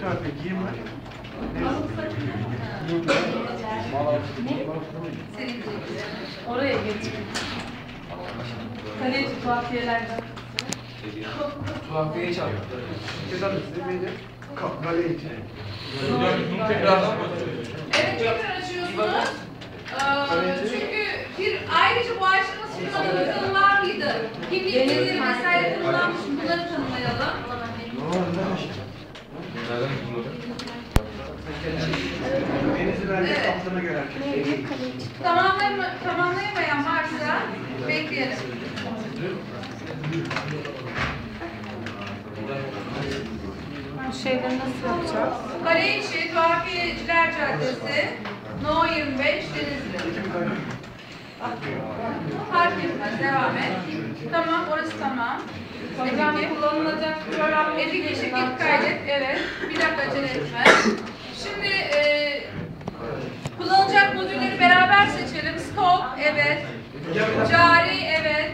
tarafta giyim var. Oraya geç. Kaleci tuhafiyelerden. Tuhafiyeye çarptı. Cezanı size neydi? Kap, kale için. Evet tekrar açıyorsunuz. Ee, çünkü bir ayrıca bu firmanın tanımı var mıydı? Kimlikleri vesaire tanımlanmış mı? Bunları tanımlayalım. Denizli verdiği Evet. kaptana göre herkes. Tamamlayama, tamamlayamayan varsa bekleyelim. Bu şeyleri nasıl yapacağız? Kaleiçi Tuhafiyeciler Caddesi No 25 Denizli. Fark etmez devam et. Tamam orası tamam. Peki. kullanılacak program Edik eşitlik Evet. Bir dakika acele etme. Şimdi e, kullanılacak modülleri beraber seçelim. Stok, evet. Cari, evet.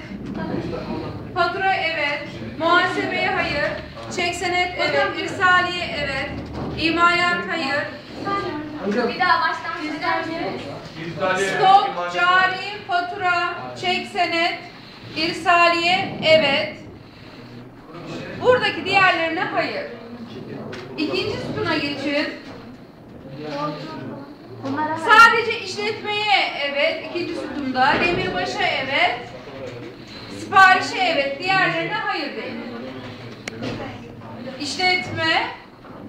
Fatura, evet. Muhasebeye hayır. Çek senet, evet. İrsaliye, evet. İmalat, hayır. Bir daha baştan Stok, cari, fatura, çek senet, irsaliye, evet. Buradaki diğerlerine hayır. İkinci sütuna geçin. Sadece işletmeye evet, ikinci sütunda. Demirbaş'a evet. Siparişe evet, diğerlerine hayır deyin. İşletme,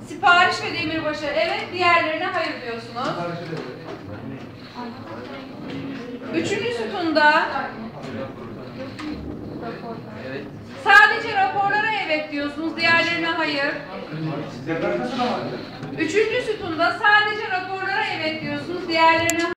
sipariş ve demirbaş'a evet, diğerlerine hayır diyorsunuz. Üçüncü sütunda sadece raporlara evet diyorsunuz, diğerlerine hayır. Üçüncü sütunda sadece raporlara evet diyorsunuz, diğerlerine